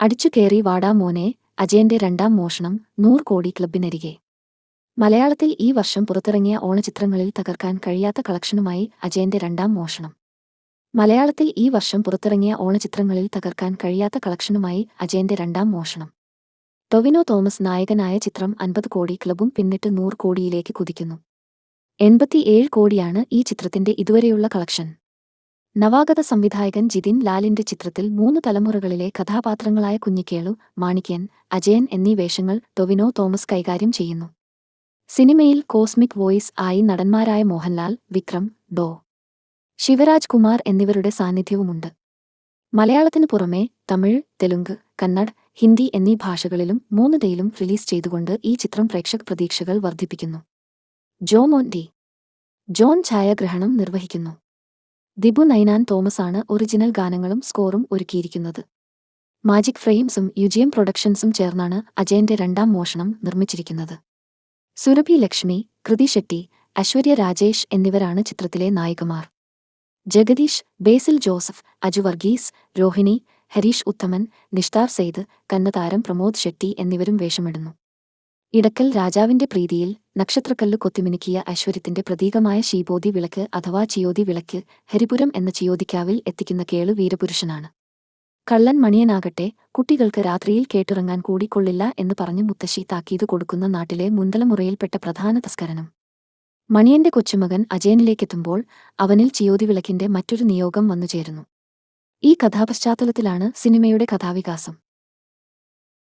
അടിച്ചു കയറി വാടാ മോനെ അജയന്റെ രണ്ടാം മോഷണം നൂറ് കോടി ക്ലബിനരികെ മലയാളത്തിൽ ഈ വർഷം പുറത്തിറങ്ങിയ ഓണചിത്രങ്ങളിൽ തകർക്കാൻ കഴിയാത്ത കളക്ഷനുമായി അജയന്റെ രണ്ടാം മോഷണം. മലയാളത്തിൽ ഈ വർഷം പുറത്തിറങ്ങിയ ഓണചിത്രങ്ങളിൽ തകർക്കാൻ കഴിയാത്ത കളക്ഷനുമായി അജയന്റെ രണ്ടാം മോഷണം. ടൊവിനോ തോമസ് നായകനായ ചിത്രം അൻപത് കോടി ക്ലബും പിന്നിട്ട് നൂറ് കോടിയിലേക്ക് കുതിക്കുന്നു. എൺപത്തിയേഴ് കോടിയാണ് ഈ ചിത്രത്തിന്റെ ഇതുവരെയുള്ള കളക്ഷൻ. നവാഗത സംവിധായകൻ ജിതിൻ ലാലിന്റെ ചിത്രത്തിൽ മൂന്ന് തലമുറകളിലെ കഥാപാത്രങ്ങളായ കുഞ്ഞിക്കേളു മാണിക്യൻ അജയൻ എന്നീ വേഷങ്ങൾ ടൊവിനോ തോമസ് കൈകാര്യം ചെയ്യുന്നു. സിനിമയിൽ കോസ്മിക് വോയിസ് ആയി നടന്മാരായ മോഹൻലാൽ വിക്രം ഡോ. ശിവരാജ് കുമാർ എന്നിവരുടെ സാന്നിധ്യവുമുണ്ട്. മലയാളത്തിനു പുറമെ തമിഴ് തെലുങ്ക് കന്നഡ് ഹിന്ദി എന്നീ ഭാഷകളിലും മൂന്ന് ഡേയിലും റിലീസ് ചെയ്തുകൊണ്ട് ഈ ചിത്രം പ്രേക്ഷക പ്രതീക്ഷകൾ വർദ്ധിപ്പിക്കുന്നു. ജോമോൻ ഡി. ജോൺ ഛായാഗ്രഹണം നിർവഹിക്കുന്നു. ദിബു നൈനാൻ തോമസാണ് ഒറിജിനൽ ഗാനങ്ങളും സ്കോറും ഒരുക്കിയിരിക്കുന്നത്. മാജിക് ഫ്രെയിംസും യുജിയം പ്രൊഡക്ഷൻസും ചേർന്നാണ് അജയന്റെ രണ്ടാം മോഷണം നിർമ്മിച്ചിരിക്കുന്നത്. സുരഭി ലക്ഷ്മി കൃതി ഷെട്ടി അശ്വര്യ രാജേഷ് എന്നിവരാണ് ചിത്രത്തിലെ നായികമാർ. ജഗദീഷ് ബേസിൽ ജോസഫ് അജു വർഗീസ് രോഹിണി ഹരീഷ് ഉത്തമൻ നിഷ്താർ സെയ്ദ് കന്നതാരം പ്രമോദ് ഷെട്ടി എന്നിവരും വേഷമിടുന്നു. ഇടക്കൽ രാജാവിന്റെ പ്രീതിയിൽ നക്ഷത്രക്കല്ല് കൊത്തിമിനുക്കിയ ഐശ്വര്യത്തിന്റെ പ്രതീകമായ ശീബോധി വിളക്ക് അഥവാ ചിയോതി വിളക്ക് ഹരിപുരം എന്ന ചിയോതിക്കാവിൽ എത്തിക്കുന്ന കേളു വീരപുരുഷനാണ്. കള്ളൻ മണിയനാകട്ടെ കുട്ടികൾക്ക് രാത്രിയിൽ കേട്ടിറങ്ങാൻ കൂടിക്കൊള്ളില്ല എന്ന് പറഞ്ഞു മുത്തശ്ശി താക്കീത് കൊടുക്കുന്ന നാട്ടിലെ മുന്തലമുറയിൽപ്പെട്ട പ്രധാന തസ്കരനും. മണിയന്റെ കൊച്ചുമകൻ അജയനിലേക്കെത്തുമ്പോൾ അവനിൽ ചിയോതി വിളക്കിന്റെ മറ്റൊരു നിയോഗം വന്നുചേരുന്നു. ഈ കഥാപശ്ചാത്തലത്തിലാണ് സിനിമയുടെ കഥാവികാസം.